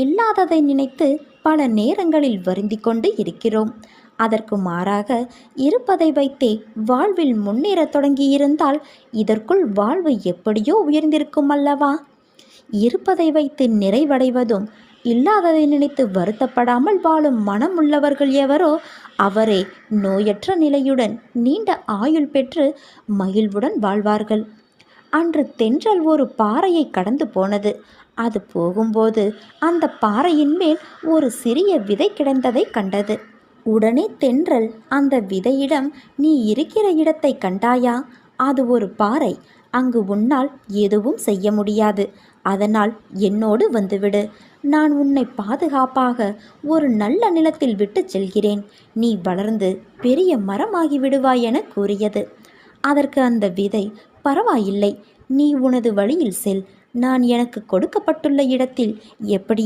இல்லாததை நினைத்து பல நேரங்களில் வருந்தி கொண்டு இருக்கிறோம். அதற்கு மாறாக இருப்பதை வைத்தே வாழ்வில் முன்னேறத் தொடங்கியிருந்தால் இதற்குள் வாழ்வு எப்படியோ உயர்ந்திருக்கும் அல்லவா? இருப்பதை வைத்து நிறைவடைவதும் இல்லாததை நினைத்து வருத்தப்படாமல் வாழும் மனம் உள்ளவர்கள் எவரோ அவரே நோயற்ற நிலையுடன் நீண்ட ஆயுள் பெற்று மகிழ்வுடன் வாழ்வார்கள். அன்று தென்றல் ஒரு பாறையை கடந்து போனது. அது போகும்போது அந்த பாறையின் மேல் ஒரு சிறிய விதை கிடந்ததை கண்டது. உடனே தென்றல் அந்த விதையிடம் நீ இருக்கிற இடத்தை கண்டாயா? அது ஒரு பாறை. அங்கு உன்னால் எதுவும் செய்ய முடியாது. அதனால் என்னோடு வந்துவிடு. நான் உன்னை பாதுகாப்பாக ஒரு நல்ல நிலத்தில் விட்டுச் செல்கிறேன். நீ வளர்ந்து பெரிய மரமாகி விடுவாய் என கூறியது. அதற்கு அந்த விதை பரவாயில்லை. நீ உனது வழியில் செல். நான் எனக்கு கொடுக்கப்பட்டுள்ள இடத்தில் எப்படி